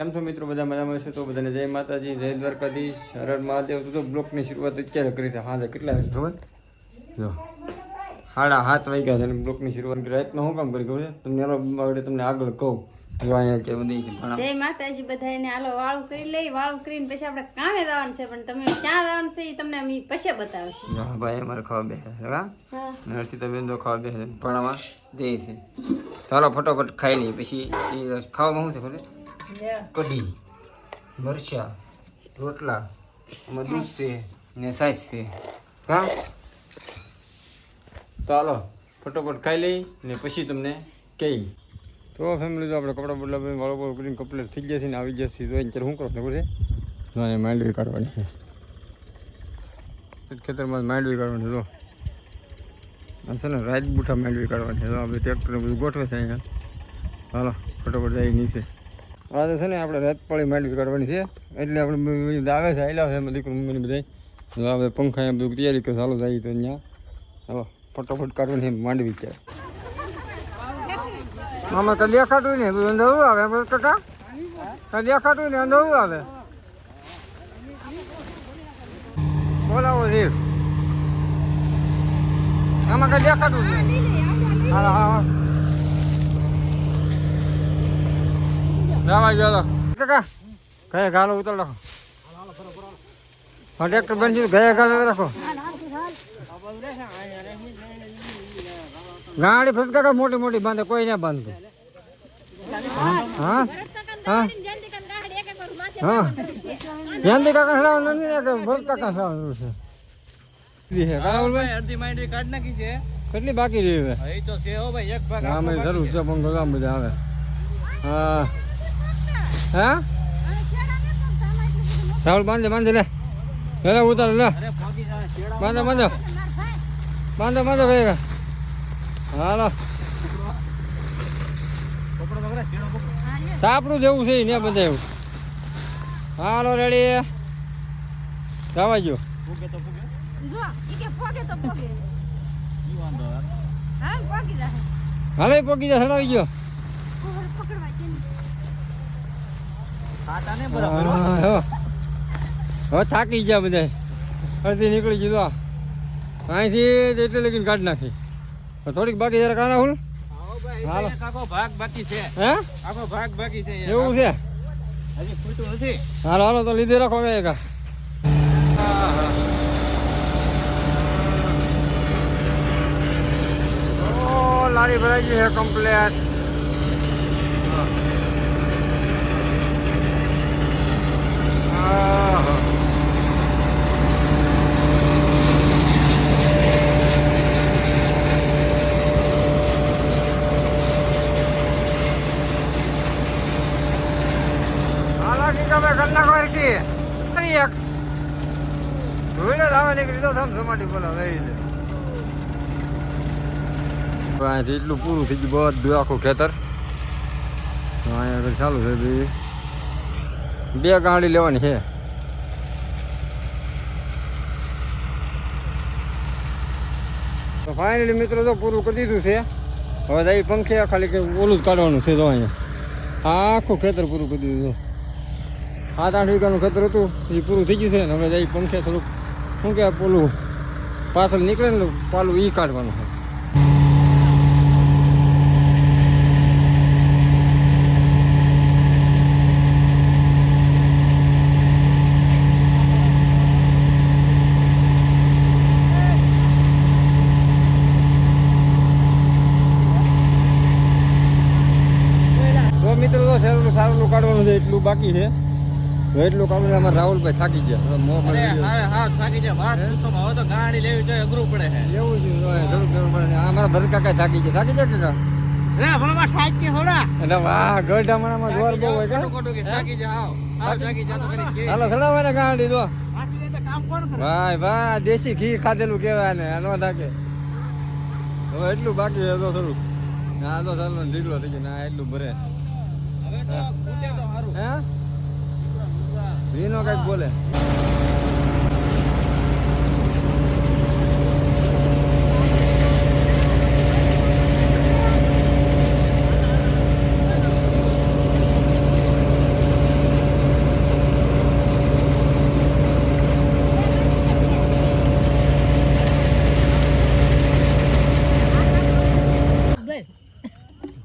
કેમ છો મિત્રો? બધા મજામાં છે તો બધાને જય માતાજી જય દ્વારકાધીશ. હર હર મહાદેવ. તો બ્લોકની શરૂઆત અત્યારે કરી છે. હાજર કેટલા ખબર? જો. સાડા સાત વાગ્યા છે અને બ્લોકની શરૂઆત રાતનો શું કામ કરી ખબર છે? તમને આવડે તમને આગળ કહું. જો અહીંયા છે. બધી જય માતાજી બધાને હાલો વાળું કરી લઈ વાળું કરીને પછી આપણે કામે જવાનું છે. પણ તમે ક્યાં જવાનું છે એ તમને અમે પછી બતાવશું. હા ભાઈ અમારે ખાવા બેસે હા? નરસિંહ બેન તો ખાવા બેસે પણ ભણામાં દે છે. ચાલો ફટોફટ ખાઈ લઈએ. પછી એ ખાવામાં શું છે ખબર કઢી, મરચા, રોટલા મધુ છે ને સાઈઝ છે હા? તો હાલો, ફટોફટ ખાઈ લઈ ને પછી તમને કહી. તો ફેમિલી તો આપણે કપડાં બદલા ભાઈ વાળો વાળો કરીને કપડે થઈ જશે ને આવી જશે તો અત્યારે શું કરો? ખબર છે? આને માંડવી કાઢવાની છે. ખેતરમાં માંડવી કાઢવાની જો. છે ને રાજબુઠા માંડવી કાઢવાની છે તો આપણે ટ્રેક્ટર બધું ગોઠવે છે અહીંયા. હાલો, ફટોફટ જાય નીચે. આ તો છે ને, આપણે રાતપાળી માંડવી કાઢવાની છે. એટલે આપણે આવે છે આવેલા છે, એમાં દીકરો બધા હવે પંખા એમ બધું તૈયારી કરે ચાલો જાય તો અહીંયા. હવે ફટોફટ કાઢવાની માંડવી છે મામા તો દેખાતું ને અંધારું આવે બસ કાકા? તો દેખાતું ને અંધારું આવે? બોલાવો રીફ આમાં કઈ દેખાતું હા હા જવા ગયો કાકા કયા ગાલો ઉતર રાખો હા ટ્રેક્ટર બંધ છે ગયા ગાલો રાખો ગાડી ફરી કાકા મોટી મોટી બાંધે કોઈ ના બાંધે. હા? હા? હા? જ્યાંથી કાકા સડાવવાનું નથી કે ભરત કાકા સડાવવાનું છે અડધી માંડવી કાઢ નાખી છે. કેટલી બાકી રહી હવે? તો છે હો ભાઈ એક ભાગ જરૂર છે. પણ બધા આવે. હા. હા? રાહુલ, બાંધે બાંધે, લે. લે ઉતાર, લે. બાંધો બાંધો. બાંધો બાંધો, ભાઈ હાલો. સાપડું જેવું છે ને બધા એવું. હાલો, રેડી. જવા જો પોગે પોગે પોગી હાલે પોકી જા સડાવી ગયો કોહર પકડવા છે ખાતા ને બરાબર હો. હા, હો. હવે થાકી ગયા બધા અહીંથી નીકળી ગયું અહીંથી એટલે લગીને કાઢી નાખી. થોડીક બાકી જરા કાના હું હાલો. આખો ભાગ બાકી છે. હે? આખો ભાગ બાકી છે એવું છે? હજી નથી. હાલો હાલો તો લીધે રાખો હવે એક લારી ભરાઈ છે કમ્પ્લેટ હાલાકી તમે કન્ના કોઈ કી કરી એક. ધોઈને લાવે નીકળી તો થમ બોલા લઈ લે. અહીંથી એટલું પૂરું થઈ ગયું બધું આખું ખેતર. અહીંયા આગળ ચાલુ છે ભાઈ બે ગાડી લેવાની છે. તો ફાઇનલી મિત્રો તો પૂરું કરી દીધું છે. હવે એ પંખે ખાલી કે ઓલું જ કાઢવાનું છે તો અહીંયા. આખું ખેતર પૂરું કરી દીધું છે. સાત, આઠ વીઘાનું ખતર હતું, એ પૂરું થઈ ગયું છે ને હવે એ પંખે થોડુંક, શું કે પેલું પાછળ નીકળે ને પાલું એ કાઢવાનું છે. મિત્રો, તો સારું સારું કાઢવાનું છે, એટલું બાકી છે. એટલું કામ અમારે રાહુલભાઈ થાકી ગયા. મોહ ગયો. હા થાકી જાય વાત પૂછો હવે તો ગાડી લેવી જોઈએ અઘરું પડે છે એવું જોઈએ જરૂર જરૂર પડે. આ અમારા ભરત કાકા થાકી ગયા. થાકી ગયા કાકા રે ભણવા થાકી કે હોડા એટલે વાહ ગઢામણામાં જોર બહુ હોય ખોટું કોટો કે થાકી જાય આવ. આવ થાકી જા તો કરી કે. હાલો ચડાવે ને ગાડી દો કામ કોણ કરે? ભાઈ ભાઈ દેશી ઘી ખાધેલું કહેવાય ને નો થાકે. હવે એટલું બાકી તો થોડું ના તો ચાલો ઢીકલો થઈ ગયો. ના એટલું ભરે. હવે તો કૂદે તો સારું. હે? ભીનો કંઈક બોલે.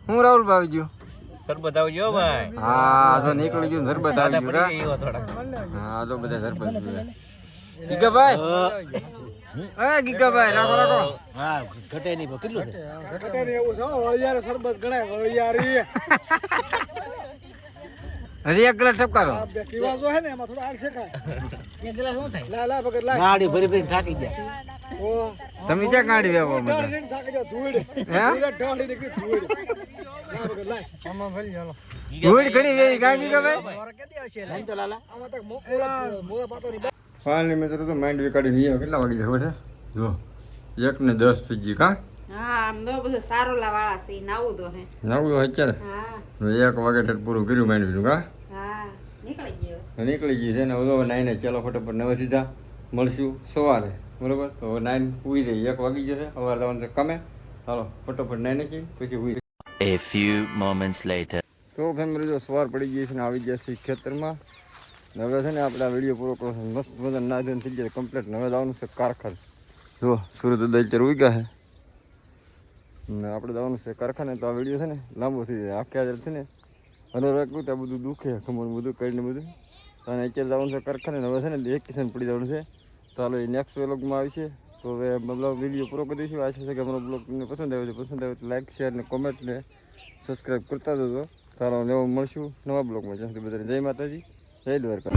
હું રાહુલ ભાવી ગયું. સરબત આવજો ભાઈ. હા તો નીકળી ગયું સરબત આવી ગયું એવો થોડા હા તો બધા સરપંચ જોયા. ગીગાભાઈ? એ ગીગાભાઈ રાખો રાખો હા ઘટે નહીં કેટલું છે? હજી એક ગ્લાસ ટપકારો ગાડી ભરી ભરી થાકી ગયા. તમે ક્યાં ગાડી વેવો મને ધૂળ. ફાઇનલી તો માઇન્ડ નહીં કેટલા વાગી જાય છે? જો એક ને દસ થઈ ગઈ કાં? હા આમ તો બધું સારોલા વાળા છે ઈ નાવું તો હે. નવું તો અત્યારે? એક વાગે પૂરું કર્યું માઇન્ડ કાં? હા નીકળી ગયો. નીકળી ગઈ છે ને હવે નાઈને ચાલો ફટાફટ નવે સીધા મળશું સવારે બરોબર? તો હવે નાઈન ઉઈ રહી એક વાગી જશે સવારે જવાનું છે કમે. હાલો ફટાફટ નાઈને જઈએ પછી ઉઈ A few moments later. તો ફેમિલી જો સવાર પડી ગઈ છે ને આવી ગયા છે ખેતરમાં. હવે છે ને આપણે વીડિયો પૂરો કરો મસ્ત મજા ના ધોઈને થઈ જાય કમ્પ્લીટ હવે જવાનું છે કારખાને. જો સૂરજ ઉદય અત્યારે ઉગ્યા છે. ને આપણે જવાનું છે કારખાને. તો આ વીડિયો છે ને લાંબો થઈ જાય. આખે આજે છે ને હલો રાખ્યું ત્યાં બધું દુખે, ખમણ બધું કરીને બધું. અને અત્યારે જવાનું છે કારખાને. હવે છે ને એક કિસાન પડી જવાનું છે. હાલો એ નેક્સ્ટ વ્લોગમાં આવશે. તો હવે મતલબ વીડિયો પૂરો કરી દઈશું. આશા છે કે અમારો બ્લોગ તમને પસંદ આવ્યો છે. પસંદ આવ્યો તો લાઈક શેર અને કોમેન્ટને સબસ્ક્રાઈબ કરતા જજો. તારો નવો મળશું નવા બ્લોગમાં. જ્યાં સુધી બધાને જય માતાજી, જય દ્વારકા.